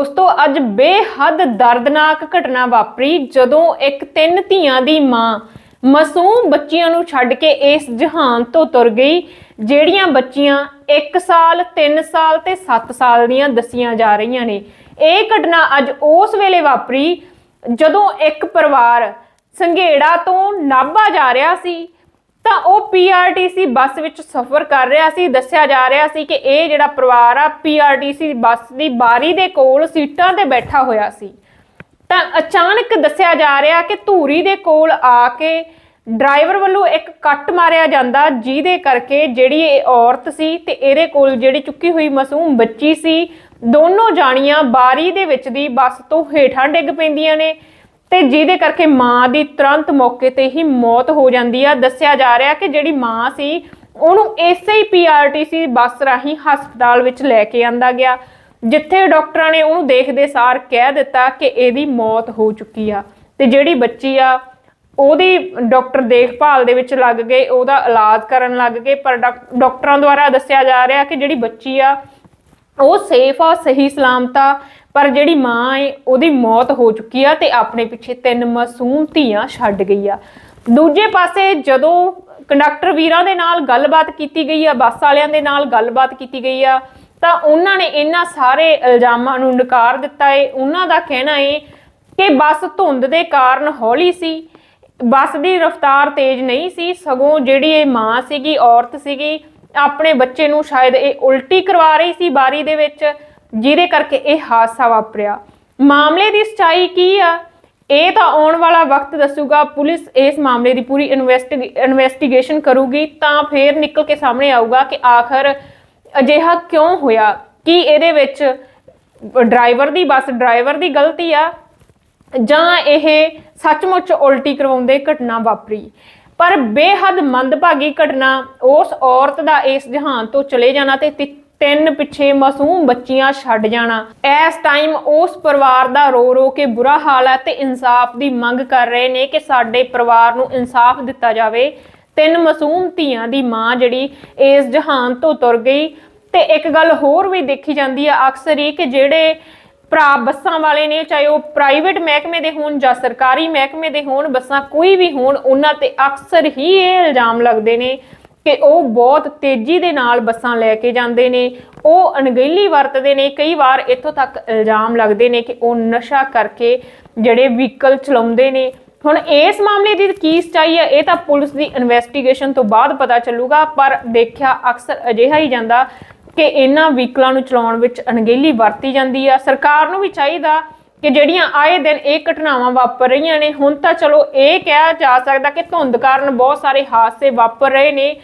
ਦੋਸਤੋ, ਅੱਜ ਬੇਹੱਦ ਦਰਦਨਾਕ ਘਟਨਾ ਵਾਪਰੀ, ਜਦੋਂ ਇੱਕ ਤਿੰਨ ਧੀਆਂ ਦੀ ਮਾਂ ਮਾਸੂਮ ਬੱਚੀਆਂ ਨੂੰ ਛੱਡ ਕੇ ਇਸ ਜਹਾਨ ਤੋਂ ਤੁਰ ਗਈ, ਜਿਹੜੀਆਂ ਬੱਚੀਆਂ 1 ਸਾਲ 3 ਸਾਲ ਤੇ 7 ਸਾਲ ਦੀਆਂ ਦੱਸੀਆਂ ਜਾ ਰਹੀਆਂ ਨੇ। ਇਹ ਘਟਨਾ ਅੱਜ ਉਸ ਵੇਲੇ ਵਾਪਰੀ, ਜਦੋਂ ਇੱਕ ਪਰਿਵਾਰ ਸੰਘੇੜਾ ਤੋਂ ਨਾਭਾ ਜਾ ਰਿਹਾ ਸੀ। ਤਾਂ ਉਹ ਪੀਆਰਟੀਸੀ ਬੱਸ ਵਿੱਚ ਸਫ਼ਰ ਕਰ ਰਿਹਾ ਸੀ। ਦੱਸਿਆ ਜਾ ਰਿਹਾ ਸੀ ਕਿ ਇਹ ਜਿਹੜਾ ਪਰਿਵਾਰ ਆ ਪੀਆਰਟੀਸੀ ਬੱਸ ਦੀ ਬਾਰੀ ਦੇ ਕੋਲ ਸੀਟਾਂ ਤੇ ਬੈਠਾ ਹੋਇਆ ਸੀ। ਤਾਂ ਅਚਾਨਕ ਦੱਸਿਆ ਜਾ ਰਿਹਾ ਕਿ ਧੂਰੀ ਦੇ ਕੋਲ ਆ ਕੇ ਡਰਾਈਵਰ ਵੱਲੋਂ ਇੱਕ ਕੱਟ ਮਾਰਿਆ ਜਾਂਦਾ, ਜਿਹਦੇ ਕਰਕੇ ਜਿਹੜੀ ਇਹ ਔਰਤ ਸੀ ਤੇ ਇਹਦੇ ਕੋਲ ਜਿਹੜੀ ਚੁੱਕੀ ਹੋਈ ਮਾਸੂਮ ਬੱਚੀ ਸੀ, ਦੋਨੋਂ ਜਾਣੀਆਂ ਬਾਰੀ ਦੇ ਵਿੱਚ ਦੀ ਬੱਸ ਤੋਂ ਹੇਠਾਂ ਡਿੱਗ ਪੈਂਦੀਆਂ ਨੇ। ਤੇ ਜਿਹਦੇ ਕਰਕੇ ਮਾਂ ਦੀ ਤੁਰੰਤ ਮੌਕੇ ਤੇ ਹੀ ਮੌਤ ਹੋ ਜਾਂਦੀ ਆ। ਦੱਸਿਆ ਜਾ ਰਿਹਾ ਕਿ ਜਿਹੜੀ ਮਾਂ ਸੀ, ਉਹਨੂੰ ਇਸੇ ਹੀ ਪੀਆਰਟੀਸੀ ਬੱਸ ਰਾਹੀਂ ਹਸਪਤਾਲ ਵਿੱਚ ਲੈ ਕੇ ਆਂਦਾ ਗਿਆ, ਜਿੱਥੇ ਡਾਕਟਰਾਂ ਨੇ ਉਹਨੂੰ ਦੇਖਦੇ ਸਾਰ ਕਹਿ ਦਿੱਤਾ ਕਿ ਇਹਦੀ ਮੌਤ ਹੋ ਚੁੱਕੀ ਆ। ਤੇ ਜਿਹੜੀ ਬੱਚੀ ਆ, ਉਹਦੀ ਡਾਕਟਰ ਦੇਖਭਾਲ ਦੇ ਵਿੱਚ ਲੱਗ ਗਏ, ਉਹਦਾ ਇਲਾਜ ਕਰਨ ਲੱਗ ਗਏ, ਪਰ ਡਾਕ- ਡਾਕਟਰਾਂ ਦੁਆਰਾ ਦੱਸਿਆ ਜਾ ਰਿਹਾ ਕਿ ਜਿਹੜੀ ਬੱਚੀ ਆ, ਉਹ ਸੇਫ ਆ, ਸਹੀ ਸਲਾਮਤ ਆ। ਪਰ ਜਿਹੜੀ ਮਾਂ ਏ, ਉਹਦੀ ਮੌਤ ਹੋ ਚੁੱਕੀ ਆ ਤੇ ਆਪਣੇ ਪਿੱਛੇ ਤਿੰਨ ਮਾਸੂਮ ਧੀਆਂ ਛੱਡ ਗਈ ਆ। ਦੂਜੇ ਪਾਸੇ ਜਦੋਂ ਕੰਡਕਟਰ ਵੀਰਾਂ ਦੇ ਨਾਲ ਗੱਲਬਾਤ ਕੀਤੀ ਗਈ ਆ, ਬੱਸ ਵਾਲਿਆਂ ਦੇ ਨਾਲ ਗੱਲਬਾਤ ਕੀਤੀ ਗਈ ਆ, ਤਾਂ ਉਹਨਾਂ ਨੇ ਇਹਨਾਂ ਸਾਰੇ ਇਲਜ਼ਾਮਾਂ ਨੂੰ ਨਕਾਰ ਦਿੱਤਾ ਏ। ਉਹਨਾਂ ਦਾ ਕਹਿਣਾ ਏ ਕਿ ਬੱਸ ਧੁੰਦ ਦੇ ਕਾਰਨ ਹੌਲੀ ਸੀ, ਬੱਸ ਦੀ ਰਫ਼ਤਾਰ ਤੇਜ਼ ਨਹੀਂ ਸੀ, ਸਗੋਂ ਜਿਹੜੀ ਇਹ ਮਾਂ ਸੀਗੀ, ਔਰਤ ਸੀਗੀ, ਆਪਣੇ ਬੱਚੇ ਨੂੰ ਸ਼ਾਇਦ ਇਹ ਉਲਟੀ ਕਰਵਾ ਰਹੀ ਸੀ ਬਾਰੀ ਦੇ ਵਿੱਚ। ਜਿਹਦੇ ਕਰਕੇ ਇਹ ਹਾਦਸਾ ਵਾਪਰਿਆ। ਮਾਮਲੇ ਦੀ ਸਚਾਈ ਕੀ ਆ? ਇਹ ਤਾਂ ਆਉਣ ਵਾਲਾ ਵਕਤ ਦੱਸੂਗਾ। ਪੁਲਿਸ ਇਸ ਮਾਮਲੇ ਦੀ ਪੂਰੀ ਇਨਵੈਸਟੀਗੇਸ਼ਨ ਕਰੂਗੀ ਤਾਂ ਫੇਰ ਨਿਕਲ ਕੇ ਸਾਹਮਣੇ ਆਊਗਾ ਕਿ ਆਖਰ ਅਜਿਹਾ ਕਿਉਂ ਹੋਇਆ? ਕੀ ਇਹਦੇ ਵਿੱਚ ਡਰਾਈਵਰ ਦੀ, ਬੱਸ ਡਰਾਈਵਰ ਦੀ ਗਲਤੀ ਆ? ਜਾਂ ਇਹ ਸੱਚਮੁੱਚ ਉਲਟੀ ਕਰਵਾਉਂਦੇ ਘਟਨਾ ਵਾਪਰੀ? ਪਰ ਬੇਹੱਦ ਮੰਦਭਾਗੀ ਘਟਨਾ, ਉਸ ਔਰਤ ਦਾ ਇਸ ਜਹਾਨ ਤੋਂ ਚਲੇ ਜਾਣਾ ਤੇ ਤਿੰਨ ਪਿੱਛੇ ਮਾਸੂਮ ਬੱਚੀਆਂ ਛੱਡ ਜਾਣਾ। ਇਸ ਟਾਈਮ ਉਸ ਪਰਿਵਾਰ ਦਾ ਰੋ ਰੋ ਕੇ ਬੁਰਾ ਹਾਲ ਹੈ ਤੇ ਇਨਸਾਫ ਦੀ ਮੰਗ ਕਰ ਰਹੇ ਨੇ ਕਿ ਸਾਡੇ ਪਰਿਵਾਰ ਨੂੰ ਇਨਸਾਫ ਦਿੱਤਾ ਜਾਵੇ। ਤਿੰਨ ਮਾਸੂਮ ਧੀਆਂ ਦੀ ਮਾਂ ਜਿਹੜੀ ਇਸ ਜਹਾਨ ਤੋਂ ਤੁਰ ਗਈ। ਤੇ ਇੱਕ ਗੱਲ ਹੋਰ ਵੀ ਦੇਖੀ ਜਾਂਦੀ ਆ ਅਕਸਰ ਹੀ ਕਿ ਜਿਹੜੇ ਭਰਾ ਬੱਸਾਂ ਵਾਲੇ ਨੇ, ਚਾਹੇ ਉਹ ਪ੍ਰਾਈਵੇਟ ਮਹਿਕਮੇ ਦੇ ਹੋਣ ਜਾਂ ਸਰਕਾਰੀ ਮਹਿਕਮੇ ਦੇ ਹੋਣ, ਬੱਸਾਂ ਕੋਈ ਵੀ ਹੋਣ, ਉਹਨਾਂ ਤੇ ਅਕਸਰ ਹੀ ਇਹ ਇਲਜ਼ਾਮ ਲੱਗਦੇ ਨੇ ਕਿ ਉਹ ਬਹੁਤ ਤੇਜ਼ੀ ਦੇ ਨਾਲ ਬੱਸਾਂ ਲੈ ਕੇ ਜਾਂਦੇ ਨੇ, ਉਹ ਅਣਗਹਿਲੀ ਵਰਤਦੇ ਨੇ, ਕਈ ਵਾਰ ਇੱਥੋਂ ਤੱਕ ਇਲਜ਼ਾਮ ਲੱਗਦੇ ਨੇ ਕਿ ਉਹ ਨਸ਼ਾ ਕਰਕੇ ਜਿਹੜੇ ਵਹੀਕਲ ਚਲਾਉਂਦੇ ਨੇ। ਹੁਣ ਇਸ ਮਾਮਲੇ ਦੀ ਕੀ ਸਚਾਈ ਹੈ, ਇਹ ਤਾਂ ਪੁਲਿਸ ਦੀ ਇਨਵੈਸਟੀਗੇਸ਼ਨ ਤੋਂ ਬਾਅਦ ਪਤਾ ਚੱਲੂਗਾ, ਪਰ ਦੇਖਿਆ ਅਕਸਰ ਅਜਿਹਾ ਹੀ ਜਾਂਦਾ ਕਿ ਇਹਨਾਂ ਵਹੀਕਲਾਂ ਨੂੰ ਚਲਾਉਣ ਵਿੱਚ ਅਣਗਹਿਲੀ ਵਰਤੀ ਜਾਂਦੀ ਆ। ਸਰਕਾਰ ਨੂੰ ਵੀ ਚਾਹੀਦਾ ਕਿ ਜਿਹੜੀਆਂ ਆਏ ਦਿਨ ਇਹ ਘਟਨਾਵਾਂ ਵਾਪਰ ਰਹੀਆਂ ਨੇ, ਹੁਣ ਤਾਂ ਚਲੋ ਇਹ ਕਿਹਾ ਜਾ ਸਕਦਾ ਕਿ ਧੁੰਦ ਕਾਰਨ ਬਹੁਤ ਸਾਰੇ ਹਾਦਸੇ ਵਾਪਰ ਰਹੇ ਨੇ,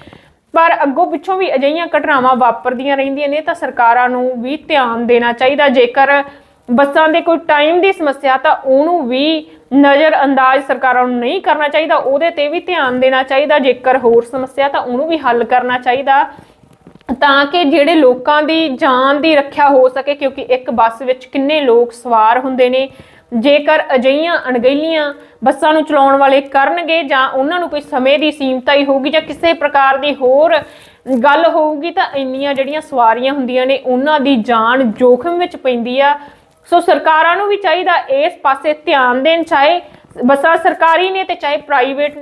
ਪਰ ਅੱਗੋਂ ਪਿੱਛੋਂ ਵੀ ਅਜਿਹੀਆਂ ਘਟਨਾਵਾਂ ਵਾਪਰਦੀਆਂ ਰਹਿੰਦੀਆਂ ਨੇ ਤਾਂ ਸਰਕਾਰਾਂ ਨੂੰ ਵੀ ਧਿਆਨ ਦੇਣਾ ਚਾਹੀਦਾ। ਜੇਕਰ ਬੱਸਾਂ ਦੇ ਕੋਈ ਟਾਈਮ ਦੀ ਸਮੱਸਿਆ ਤਾਂ ਉਹਨੂੰ ਵੀ ਨਜ਼ਰ ਅੰਦਾਜ਼ ਸਰਕਾਰਾਂ ਨੂੰ ਨਹੀਂ ਕਰਨਾ ਚਾਹੀਦਾ, ਉਹਦੇ ਤੇ ਵੀ ਧਿਆਨ ਦੇਣਾ ਚਾਹੀਦਾ। ਜੇਕਰ ਹੋਰ ਸਮੱਸਿਆ ਤਾਂ ਉਹਨੂੰ ਵੀ ਹੱਲ ਕਰਨਾ ਚਾਹੀਦਾ। ਤਾਂ ਕਿ ਜਿਹੜੇ ਲੋਕਾਂ ਦੀ ਜਾਨ ਦੀ ਰੱਖਿਆ ਹੋ ਸਕੇ, ਕਿਉਂਕਿ ਇੱਕ ਬੱਸ ਵਿੱਚ ਕਿੰਨੇ ਲੋਕ ਸਵਾਰ ਹੁੰਦੇ ਨੇ। ਜੇਕਰ ਅਜਈਆਂ ਅਣਗਹਿਲੀਆਂ ਬੱਸਾਂ ਨੂੰ ਚਲਾਉਣ ਵਾਲੇ ਕਰਨਗੇ ਜਾਂ ਉਹਨਾਂ ਨੂੰ ਕੋਈ ਸਮੇਂ ਦੀ ਸੀਮਤਾ ਹੀ ਹੋਊਗੀ ਜਾਂ ਕਿਸੇ ਪ੍ਰਕਾਰ ਦੀ ਹੋਰ ਗੱਲ ਹੋਊਗੀ, ਤਾਂ ਇੰਨੀਆਂ ਜਿਹੜੀਆਂ ਸਵਾਰੀਆਂ ਹੁੰਦੀਆਂ ਨੇ, ਉਹਨਾਂ ਦੀ ਜਾਨ ਜੋਖਮ ਵਿੱਚ ਪੈਂਦੀ ਆ। ਸੋ ਸਰਕਾਰਾਂ ਨੂੰ ਵੀ ਚਾਹੀਦਾ ਇਸ ਪਾਸੇ ਧਿਆਨ ਦੇਣ, ਚਾਹੇ ਬੱਸਾਂ ਸਰਕਾਰੀ ਨੇ ਤੇ ਚਾਹੇ ਪ੍ਰਾਈਵੇਟ